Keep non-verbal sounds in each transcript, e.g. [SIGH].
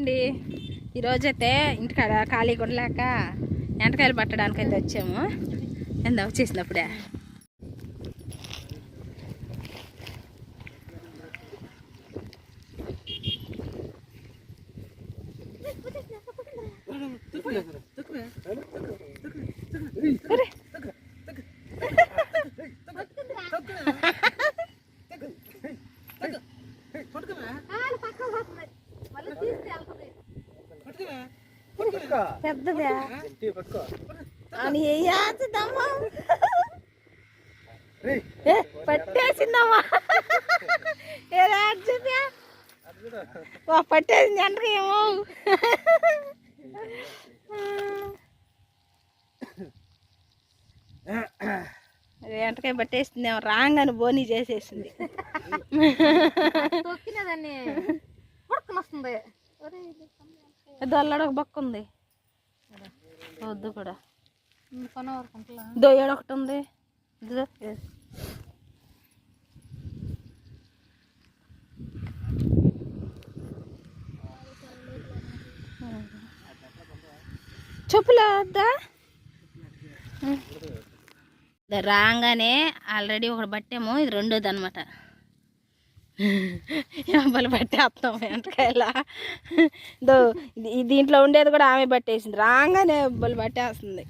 అండి. ఈరోజైతే ఇంటికాడ ఖాళీగా ఉండలేక ఎంటకాయలు పట్టడానికి అయితే వచ్చాము. ఎంత వచ్చేసినప్పుడే ఒరే. పెద్దదా అని వేయాల్సిందమ్మా పట్టేసిందమ్మా. ఏ రాజ్యదా వా పట్టేసింది ఎంటకి ఏమో. ఎంటకాయ పట్టేసింది ఏమో రాగానే బోనీ చేసేసింది. అల్లడొక బొక్క ఉంది. వద్దు కూడా. కొన వరకుంటలా దో ఏడొకటి ఉంది. చెప్పులా వద్దా? రాగానే ఆల్రెడీ ఒకటి పట్టాము. ఇది రెండోది అనమాట ఎంబలు పట్టేస్తాం వెంటకాయల దో ఇది- దీంట్లో ఉండేది కూడా ఆమె పట్టేసింది. రాగానే ఎంబలు పట్టేస్తుంది.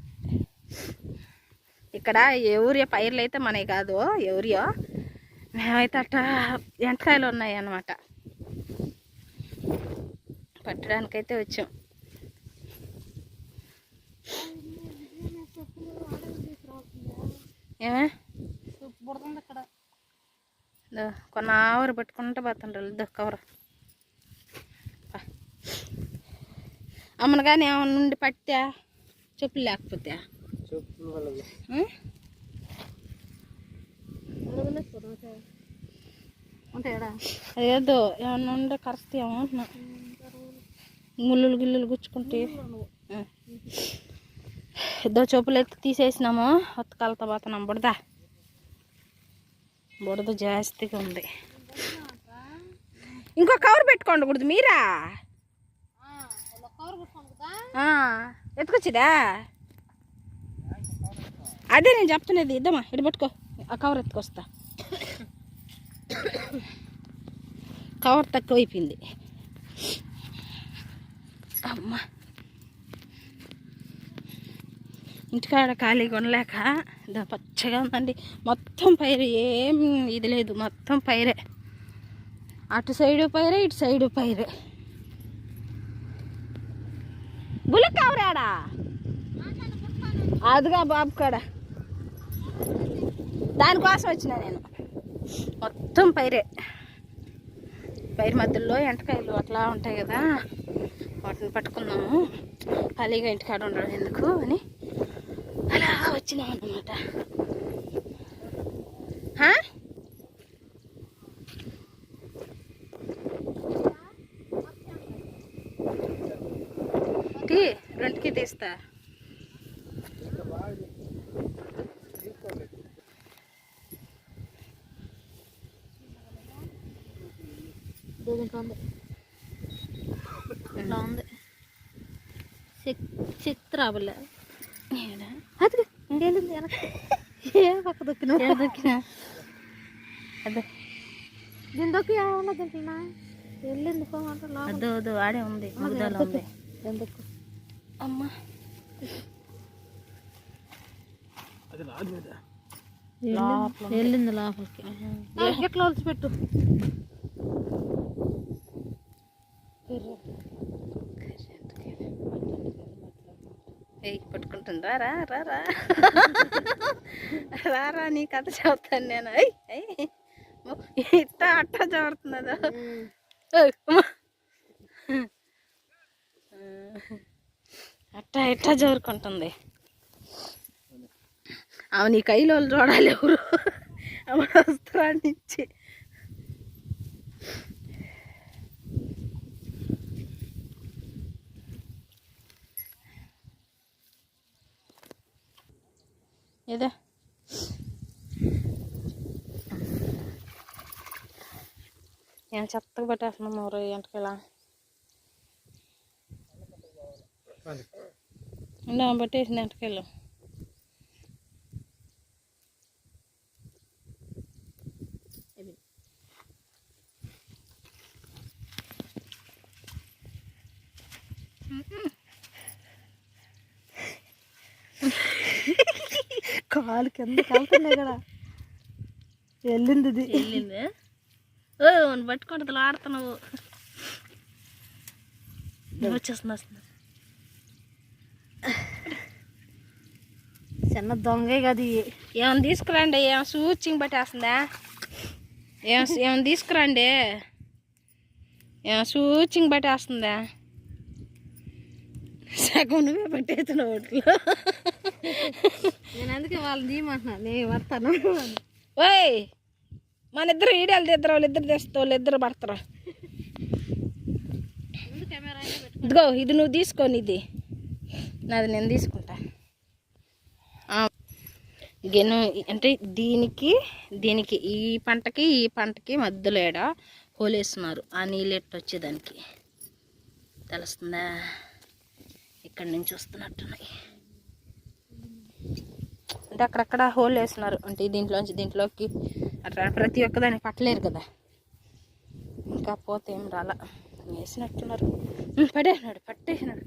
ఇక్కడ ఎవరియో పైర్లు అయితే మనవి కాదు ఎవరియో మేమైతే అట్ట వెంటకాయలు ఉన్నాయి అన్నమాట పట్టడానికైతే వచ్చాం. ఏమే? దో, కొన్న ఆవరు పట్టుకుంటే పోతుండ్రు దో కవర్ అమ్మను కానీ ఏమన్నా నుండి పట్టా? చెప్పులు లేకపోతే? ఉంటాయడా అదేదో ఏమన్నా ఉండే ఏమో. ముళ్ళులు గిల్లులు గుచ్చుకుంటే. ఇద్దరు చెప్పులు ఎత్తి తీసేసినాము. ఉతకాలతో పోతున్నాం బుడద బురద జాస్తిగా ఉంది. ఇంకో కవర్ పెట్టుకోండి కూడదు మీరా? కవర్ ఎత్తుకొచ్చిదా? అదే నేను చెప్తున్నది ఇద్దామా? ఇటు పట్టుకో ఆ కవర్ ఎత్తుకొస్తా. కవర్ తక్కువ అయిపోయింది అమ్మా. ఇంటికాడ ఖాళీగా ఉండలేక ఇదో పచ్చగా ఉందండి. మొత్తం పైరు ఏం ఇది లేదు. మొత్తం పైరే. అటు సైడు పైరే ఇటు సైడు పైరే. బులక్ కావరాడా అదిగా బాబు కాడ. దానికోసం వచ్చిన నేను. మొత్తం పైరే. పైరు మధ్యలో ఎంటకాయలు అట్లా ఉంటాయి కదా. వాటిని పట్టుకున్నాము. ఖాళీగా ఇంటికాడ ఉండడం ఎందుకు అని. వచ్చినాం అన్నమాట? తీ రెండుకి తీస్తా. ఇట్లా ఉంది శక్ శక్తి రాబలే ఏడా? ఇంకేంది ఏ పక్క దొక్కిన దొక్కినా? అదే. దీని దొక్కి ఏమన్నా తింటున్నా వెళ్ళింది పోమంటే అదో అదో ఆడే ఉంది. ముగ్గుదాలో ఉంది. ఎందుకు అమ్మా. వెళ్ళింది. లోపలికి. ఎట్లా పెట్టు. ఏయ్ పట్టుకుంటుందా. రా రా రా రా. [LAUGHS] రా నీ కథ చెబుతాను నేను. అయ్ అయ్ ఇట్ట అట్ట చదువుతున్నదా అట్ట ఇట్ట జరుకుంటుంది. ఆమె నీ కైలో చూడాలి ఎవరు. ఆమె వస్త్రాన్ని ఇచ్చి ఏదే? నేను చెత్తగా పెట్టేస్తున్నాం ఊరు ఎంటకెలా ఉండ పట్టేసిన ఎంటకాయలు [LAUGHS] కాలు కింద కలుతున్నాయి కదా. వెళ్ళింది? ఇది వెళ్ళింది ఓ పట్టుకుంటుంది ఆడుతున్నావు. వచ్చేస్తుంది వస్తుంది చిన్న దొంగే కదా. ఏమైనా తీసుకురండి ఏమైనా సూచింగ్ పట్టేస్తుందా? ఏం ఏమైనా తీసుకురండి. ఏమైనా సూచింగ్ పట్టేస్తుందా? సగం నువ్వే పట్టేస్తున్నావు ఒట్లో. నేను అందుకే వాళ్ళు తీయమంటున్నా. నేను వస్తాను ఓయ్ మన ఇద్దరు ఈడాలు తీద్దరు వాళ్ళు ఇద్దరు తెస్తారు వాళ్ళు ఇద్దరు పడతారు. ఇదిగో ఇది నువ్వు తీసుకోని ఇది నాది నేను తీసుకుంటా. గెను అంటే దీనికి దీనికి ఈ పంటకి ఈ పంటకి మధ్యలో ఏడ హోలేస్తున్నారు. ఆ నీళ్ళు ఎట్టు వచ్చేదానికి తెలుస్తుందా? ఇక్కడి నుంచి వస్తున్నట్టున్నాయి. అంటే అక్కడక్కడ హోల్ వేస్తున్నారు. అంటే దీంట్లోంచి దీంట్లోకి అట్లా ప్రతి ఒక్కదాన్ని పట్టలేరు కదా. ఇంకా పోతే ఏం రాలా. వేసినట్టున్నారు. పడేసినాడు పట్టేసినాడు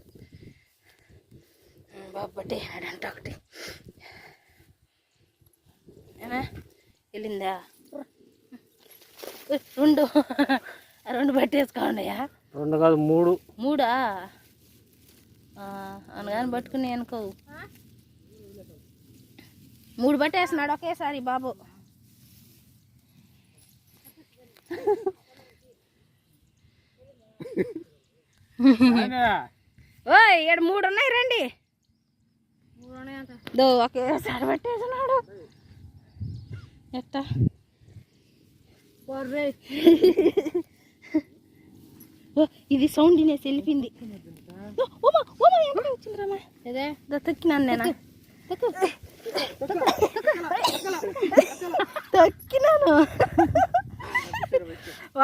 బాబు పట్టేసినాడు అంట ఒకటి. ఏనా? వెళ్ళిందా? రెండు. రెండు పట్టేసుకోండియా రెండు కాదు మూడు. మూడా? ఆ, అనగాని పట్టుకుని అనుకో. మూడు పట్టేసినాడు ఒకేసారి బాబు. ఓయ్ ఇక్కడ మూడు ఉన్నాయి రండి. దో ఒకేసారి పట్టేసినాడు ఎట్టా ఓ, ఇది సౌండ్ వినేసి వెళ్ళిపోయింది ఓ, ఓమా ఓమా ఎక్కడ వచ్చిందిరామా ఇదే దో తొక్కినాను నేను? తొక్కినాను.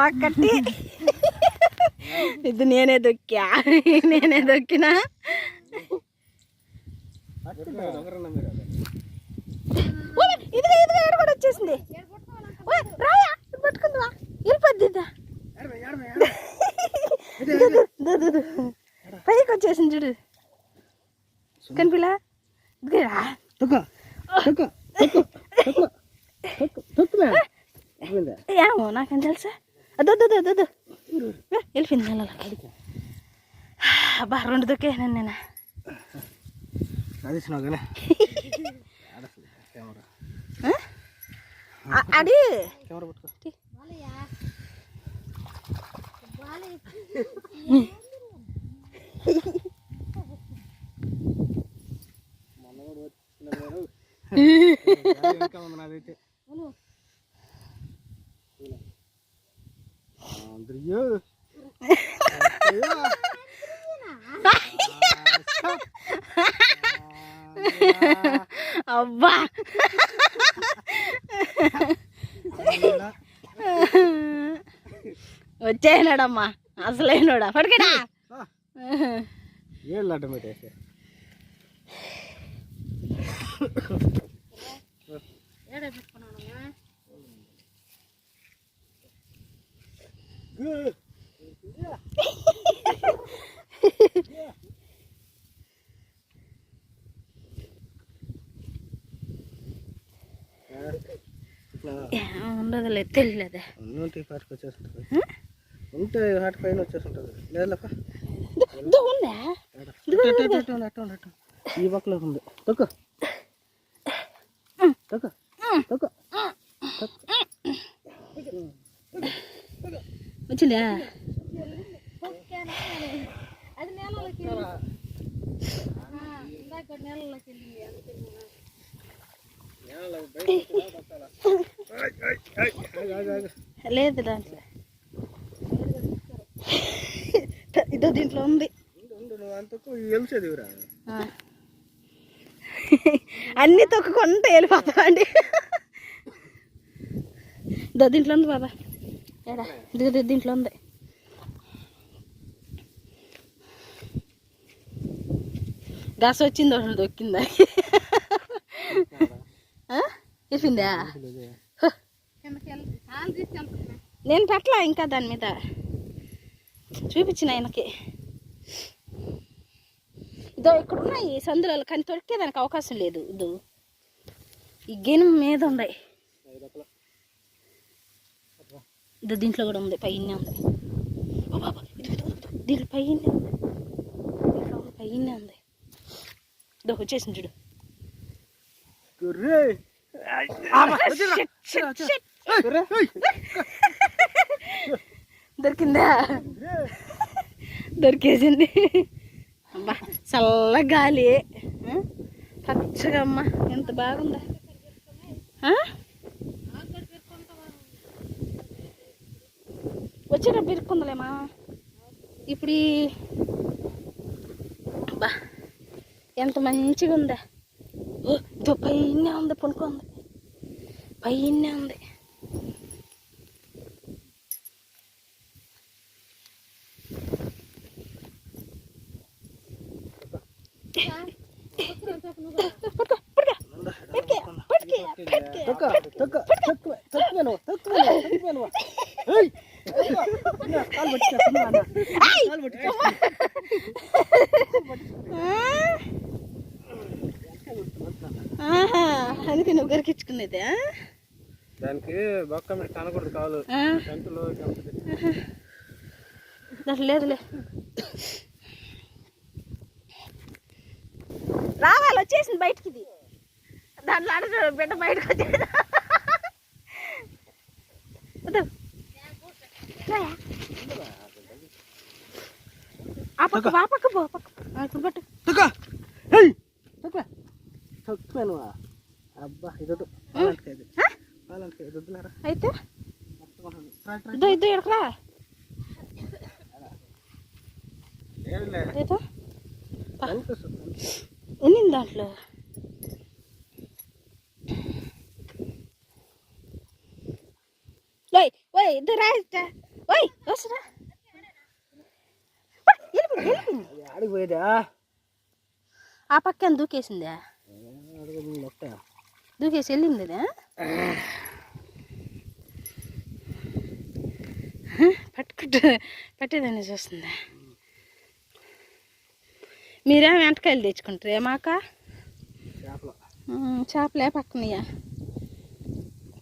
ఒక్కటి ఇది నేనే దొక్కా నేనే దొక్కినా ఓయ్, ఇదిగో ఇదిగో కూడా వచ్చేసింది. ఓయ్, రాయా పట్టుకుందా వెళ్ళిపోద్దిద్దా పైకి వచ్చేసింది చూడు. కనిపిలా? ఇదిగోరా ఏమో నాకేం తెలుసా. అదో దో దో దో వెళ్ళిపోయింది నెలలకి అబ్బా రెండు దొక్కేసాను నేను. చదివినావు కానీ ఆ? నాదైతే అబ్బా వచ్చేనాడమ్మా అసలైనోడా పడుకడా ఏళ్ళు అడ్డం తెలియలేదే ఉంటే పాటికి వచ్చేస్తుంటుంది. ఉంటే వాటి పైన వచ్చేస్తుంటుంది. లేదప్ప ఈ పక్కలో ఉంది. తొక్క. తొక్క. తొక్క. వచ్చిందా అది నేలలోకి ఇందాక నేలలోకి వెళ్ళింది అందుకే నేను- లేదు దాంట్లో. ఇదో దీంట్లో ఉంది. అన్నీ తొక్కుకుంటూ వెళ్ళిపోతాం అండి ఇదో దీంట్లో ఉంది బాబా. ఏడా? ఇదిగో దీంట్లో ఉంది. గస వచ్చింది ఒకటి దొక్కిందా? ఇరిపిందా నేను పెట్టలా ఇంకా దాని మీద? చూపించిన ఆయనకి. ఇదో ఇక్కడ ఉన్నాయి సందులలో కానీ దొరికేదానికి అవకాశం లేదు. ఇదో. ఈ గిన్నె మీద ఉన్నాయి. ఇదో దీంట్లో కూడా ఉంది పైన. ఉంది. దీంట్లో పైన ఉంది. దీంట్లో ఉంది, పైన ఉంది. ఇదో వచ్చేసింది చూడు. గొర్రె. దొరికిందా? దొరికేసింది. అబ్బా చల్ల గాలి. పచ్చగా అమ్మ ఎంత బాగుందా? వచ్చిన వచ్చేటప్పుడు ఇప్పుడు బా అబ్బా ఎంత మంచిగా ఉందా ఓ పైన ఉంది పనుకుంది పైన ఉంది తొక్క తొక్క తక్కువ తక్కువ నువ్వు తక్కువ నువ్వు తక్కువ నువ్వు ఏయ్ నా కాలు పట్టుకో అన్న కాలు పట్టుకో ఆహా, అందుకే నువ్వు గరికించుకునేదే దానికి బొక్క మీద కనకూడదు? గంటలో దాంట్లో లేదులే. రావాలి వచ్చేసింది బయటికి ఇది దాంట్లో ఆడ బిడ్డ బయటకు వచ్చేది. ఆ పక్క ఆ పక్క పో పక్క. ఇప్పుడు పట్టు తొక్క. ఏయ్! తక్కువ తక్కువ అయితే? ఇదో ఇదో ఎడకరా. ఎన్ని దాంట్లో. ఓయ్ ఓయ్ ఇద్దరు రాయిస్తా ఓయ్ వస్తురా వెళ్ళిపోయింది అది ఆడికి పోయేదా? ఆ పక్కన దూకేసిందా దూకేసి వెళ్ళింది పట్టుకుంటూ పట్టేదాన్ని చూస్తుందా. మీరేం వెంటకాయలు తెచ్చుకుంటారు ఏమాక చేపలు. పక్కనయ్యా.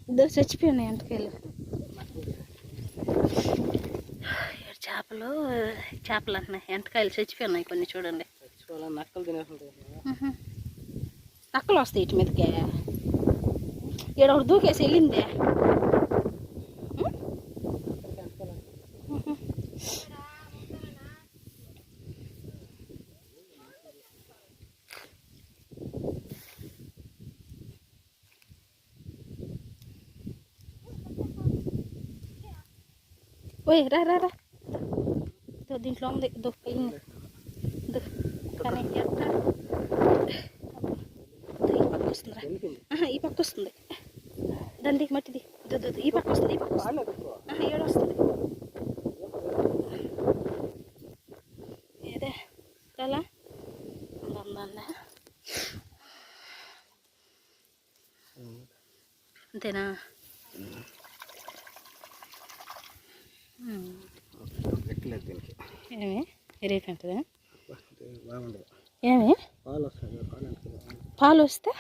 ఇద్దరు చచ్చిపోయినాయి ఎంటకాయలు ఏడు చేపలు చేపలు అంటున్నాయి. ఎంటకాయలు చచ్చిపోయినాయి కొన్ని చూడండి. నక్కలు. నక్కలు వస్తాయి ఇటు మీదకే. ఈడ ఒకటి దూకేసి వెళ్ళిందే ఉమ్? ఉహు. ఓయ్ రా రా రా ఇదో దీంట్లో ఉంది ఇదో పోయింది ఇదో కానీ ఎట్ట ఇదో ఈ పక్క వస్తుందిరా వెళ్ళిపోయింది ఆహా, ఈ పక్క వస్తుంది దండి మట్టిది ఈ పక్క వస్తుంది ఈ పక్క వస్తుంది ఏడు వస్తుంది ఏదే ఉందా అంతేనా ఏమి ఏమి పాలు వస్తే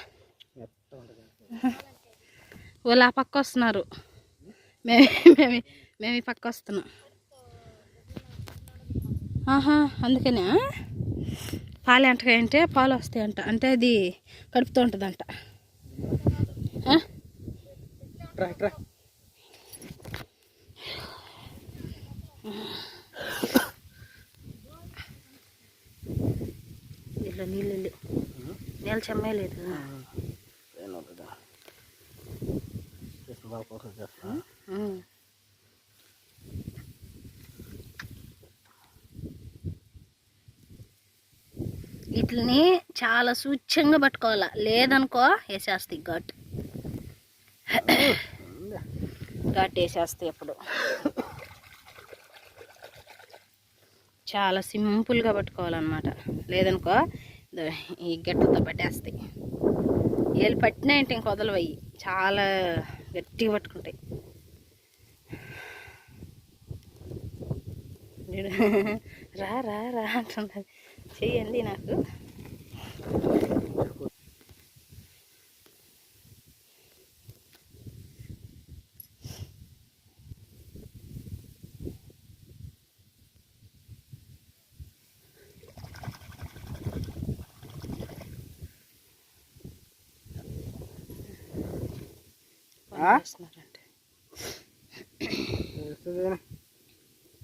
వాళ్ళు ఆ పక్క వస్తున్నారు మేము మేము మేము ఈ పక్క వస్తున్నాం ఆహా అందుకనే పాలు ఎంటకాయ అంటే పాలు వస్తాయంట అంటే. అది కడుపుతూ ఉంటుందంట. నీళ్ళు వెళ్ళి నీళ్ళు చెమ్మే లేదు. బాగా కోసం చేస్తా. వీటిని చాలా సూచ్యంగా పట్టుకోవాలా. లేదనుకో వేసేస్తాయి ఘాట్. [COUGHS] ఘాట్ వేసేస్తాయి ఎప్పుడు. చాలా సింపుల్గా పట్టుకోవాలన్నమాట. లేదనుకో ఇదో ఈ గట్టతో పట్టేస్తాయి. ఏళ్ళు పట్టినాయంటే ఇంక వదలవయ్యి. చాలా గట్టిగా పట్టుకుంటాయి. [LAUGHS] రా రా రా అంటున్నది చెయ్యండి నాకు.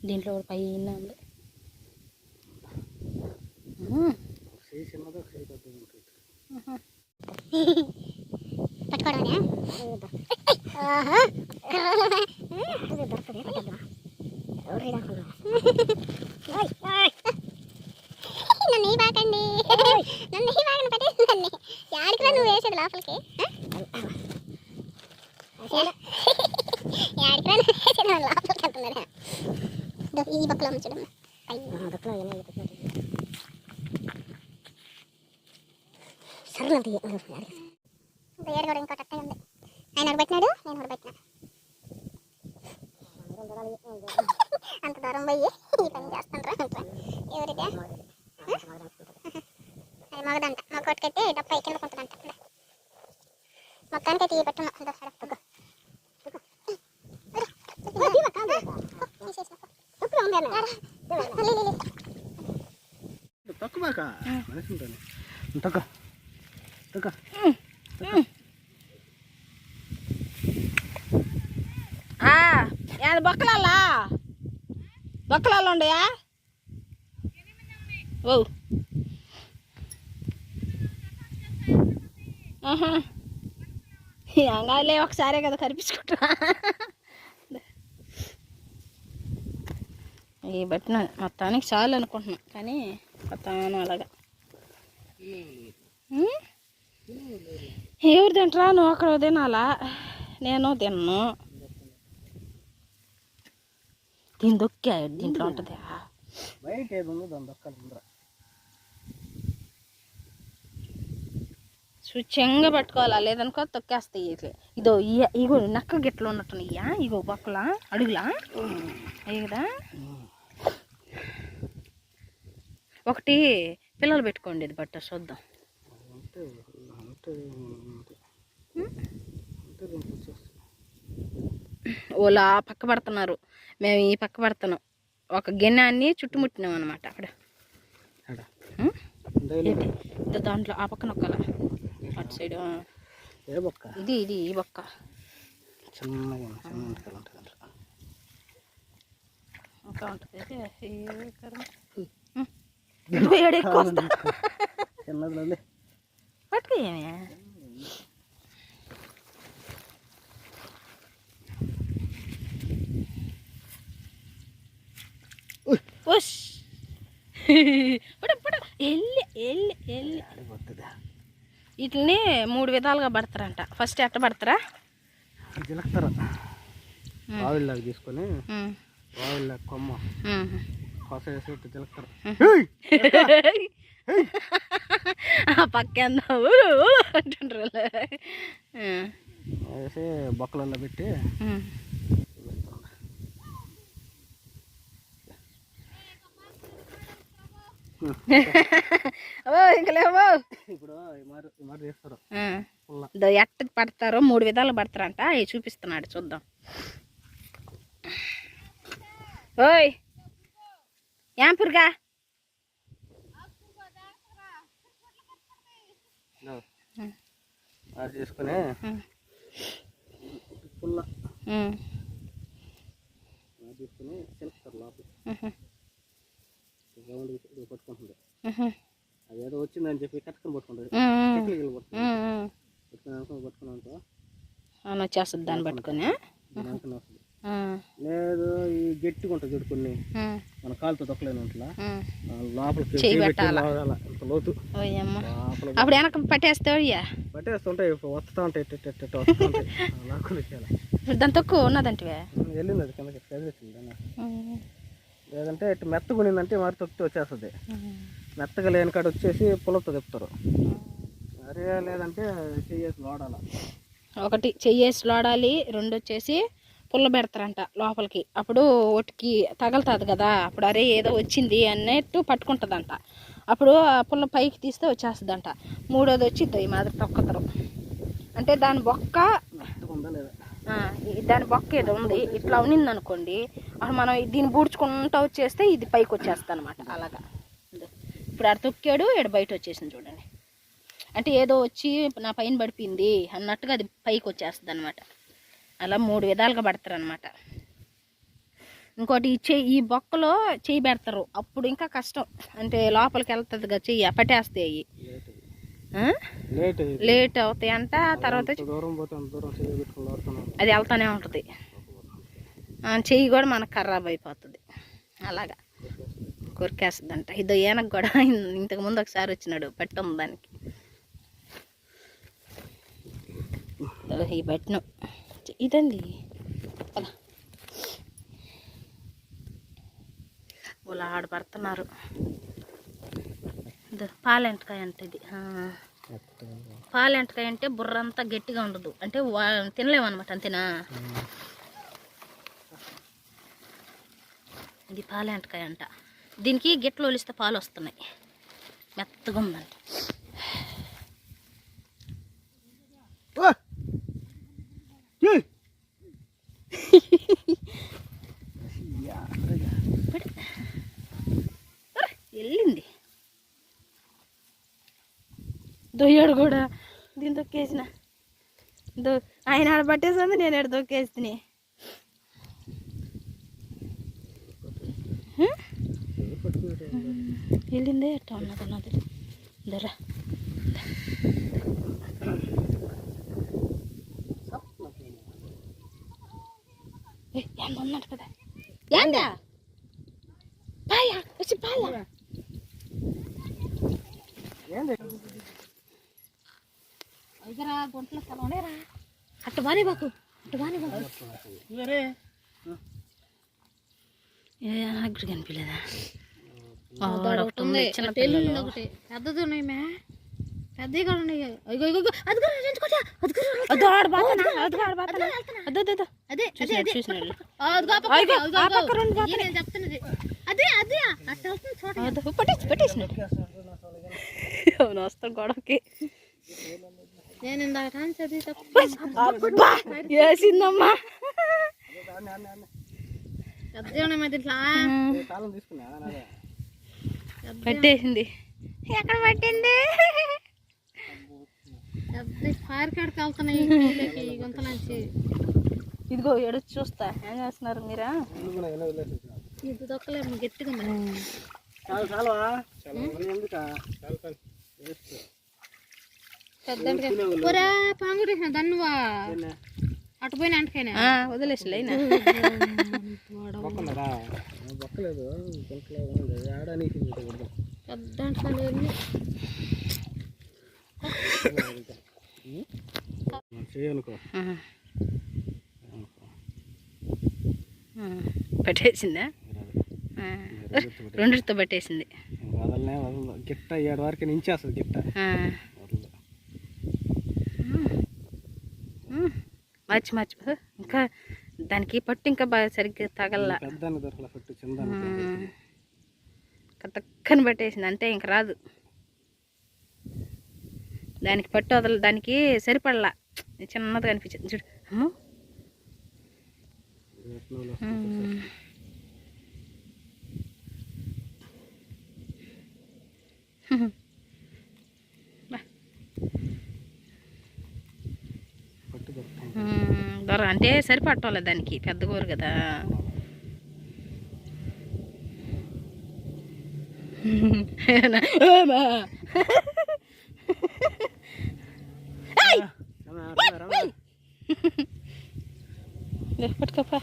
దీంట్లో కూడా పై ఉంది. ఆహా. ఇది దొరకదే, పట్టద్దా? ఎవరు రాకుండా? ఓయ్, ఓయ్. నన్ను ఈ బాకండి నన్ను ఈ బాకని పెట్టేసి నన్ను యాడికి నువ్వు వేసేది లోపలికి యాడికి నువ్వు వేసేది నన్ను లోపలికి అంటున్నారా ఇదో ఈ బక్కలో ఉంచడం సరే ఏడు కూడా ఇంకోటి అట్టగా ఉంది. ఆయన నేను అంత దూరం పోయి ఈ పని చేస్తుంటారా ఎవరిదే? అది మగదంట. మగొట్టుకైతే డబ్బు కింద కొంటుందంట. మొత్తానికి తీయ పెట్టు ఉంటాను తగ్గ తగ్గ ఏది బొక్కలాలా బొక్కలాలు ఉండయా ఓ. అంగాలే ఒకసారే కదా కనిపించుకుంటా ఈ బట్టిన మొత్తానికి చాలు అనుకుంటున్నాను కానీ మొత్తం అలాగా. ఎవరు తింటరా? నువ్వు అక్కడ తినాలా? నేను తిన్ను. దీని దొక్కా దీంట్లో ఉంటుంది. బయట ఏది ఉందో దాని దొక్కాలి ముందర స్వచ్ఛంగా పట్టుకోవాలా? లేదనుకో తొక్కేస్తాయి. ఇట్లా ఇదో ఇగో నక్క గిట్లు ఉన్నట్టున్నాయ్యా ఇగో బొక్కల? అడుగులా? అయ్యి కదా? ఒకటి పిల్లలు పెట్టుకోండి ఇది బట్ట చూద్దాం. ఓలా పక్క పడుతున్నారు. మేము ఈ పక్క పడుతున్నాం. ఒక గిన్నెని చుట్టుముట్టినాం అనమాట అక్కడ దాంట్లో ఆ పక్కన ఒక్కల. అటు సైడ్ ఆ. ఇది ఇది ఈ బొక్క. చిన్నగా చిన్న ఉంటుంది ఉంటుంది అందులో. ఇంకా ఉంటుంది ఏ కర్మ. ఉం. ఎక్కువ. చిన్నది ఉష్. వీటిని మూడు విధాలుగా పడతారంట. ఫస్ట్ ఎట్ట పడతారా? జిలక్తారు. ఆవిల్లాగా తీసుకొని కొమ్మ. అంటుండ్రు. వేసి బొక్కలలో పెట్టి. ఓ ఇప్పుడు చేస్తారు. ఎట్ట పడతారో మూడు విధాలు పడతారంట. అవి చూపిస్తున్నాడు చూద్దాం. ఓయ్! తీసుకొని ఉం. పుల్ల. తీసుకొని చిలుకుతారు లోపల. రౌండ్ పట్టుకుంటుంది. అదేదో వచ్చిందని చెప్పి కట్టుకొని పట్టుకుంటుంది. పట్టుకుని పట్టుకున్నాక అవును వచ్చేస్తుంది దాన్ని పట్టుకొని లేదు ఈ గట్టిగా ఉంటుంది చూడు కొన్ని. మన కాలుతో దొక్కలేని ఉంటుందా. లోపలికి. ఇంత లోతు. అప్పుడు వెనక పట్టేస్తావు అయ్యా పట్టేస్తుంటాయి వస్తూ ఉంటాయి ఇప్పుడు [LAUGHS] దాని తక్కువ ఉన్నదంటివే? వెళ్ళింది అది కిందకి లేదంటే ఇటు మెత్తగా ఉన్నిందంటే మరి తొక్కితే వచ్చేస్తుంది. మెత్తగా లేని కాడ వచ్చేసి పులతో తిప్పుతారు. అరే లేదంటే చెయ్యేసి వాడాల ఒకటి చెయ్యేసి లోడాలి రెండు వచ్చేసి పుల్ల పెడతారంట లోపలికి. అప్పుడు ఒటికి తగలుతుంది కదా అప్పుడు అరే ఏదో వచ్చింది అన్నట్టు పట్టుకుంటుందంట. అప్పుడు ఆ పుల్ల పైకి తీస్తే వచ్చేస్తుందంట. మూడోది వచ్చి ఈ మాదిరి తొక్కతారు. అంటే దాని బొక్క దాని బొక్క ఏదో ఉంది ఇట్లా ఉన్నింది అనుకోండి అప్పుడు మనం దీన్ని బూడ్చుకుంటా వచ్చేస్తే ఇది పైకి వచ్చేస్తుంది అనమాట అలాగా ఇప్పుడు ఆడ తొక్కాడు ఇక్కడ బయట వచ్చేసింది చూడండి. అంటే ఏదో వచ్చి నా పైన పడిపోయింది అన్నట్టుగా అది పైకి వచ్చేస్తుంది అనమాట అలా మూడు విధాలుగా పడతారు అనమాట ఇంకోటి చెయ్యి ఈ బొక్కలో చెయ్యి పెడతారు. అప్పుడు ఇంకా కష్టం. అంటే లోపలికి వెళ్తుంది కదా చెయ్యి పట్టేస్తాయి అవి. లేట్ అవుతాయి అంట తర్వాత అది వెళ్తానే ఉంటుంది. చెయ్యి కూడా మనకు ఖరాబ్ అయిపోతుంది. అలాగా. కొరికేస్తుందంట. ఇదో ఏనకు కూడా ఇంతకు ముందు ఒకసారి వచ్చినాడు. పట్టి దానికి. ఈ బట్టను ఇదండి. అలా ఇలా ఆడబడుతున్నారు పాలెంటకాయ అంటే ఇది. పాలెంటకాయ అంటే బుర్ర అంతా గట్టిగా ఉండదు. అంటే వా- తినలేము అనమాట అంతేనా? ఇది పాలెంటకాయ అంట. దీనికి గిట్లు ఒలిస్తే పాలు వస్తున్నాయి. మెత్తగా ఉందండి వెళ్ళింది దొయ్యాడు కూడా దీని దొక్కేసిన దో ఆయన ఆడ పట్టేసింది నేను ఆడ దొక్కేస్తుంది. వెళ్ళిందే ఎట్టా ఉన్నది అన్నది దొర ఉన్నట్టు కదా. ఏందా? పాయ వచ్చి ఏంది? ఇదరా గుంటలో కలవనేరా అట్టు బానే బాకు అట్టు బానే బాకు. నాకు కనిపించలేదా? ఒకటి ఉంది చిన్న పిల్లలు. ఒకటి. పెద్దది ఉన్నాయి మే అవును వస్తాం గొడవకి. నేను ఇందాక వేసిందమ్మా. పట్టేసింది. ఎక్కడ పట్టింది? పెద్ద పారికాడికి వెళ్తున్నాయి. [LAUGHS] గుంత నుంచి ఇదిగో ఎడొచ్చి చూస్తా. ఏం చేస్తున్నారు మీరా. ఇది దొక్కలేము గట్టిగా. పెద్ద పాంగుడేసిన దన్నువా? అటు పోయిన అంటకైనా ఆ, వదిలేసి అయినా. బొక్కన్నారా బొక్కలేదు గుంటలో ఉంది ఆడడానికి పెద్ద పట్టేసిందా? ఆ, రెండిటితో పట్టేసింది. వదలనే వదలదు. గిట్ట ఏడు వరకు నించేస్తుంది గిట్ట. మర్చి మర్చి. ఇంకా దానికి పట్టు ఇంకా బాగా సరిగ్గా తగల. పెద్దాన్ని దొరకల పెట్టు చిన్నదానికి కతక్కని పట్టేసింది. అంతే ఇంక రాదు. దానికి పట్టు వదల దానికి సరిపడలా. చిన్నది కనిపించింది చూడు. అమ్మో. దొర అంటే సరిపట్టాలి దానికి. పెద్ద కూర కదా. [LAUGHS] Ay! Rama, rama, rama. Dapat ka pa.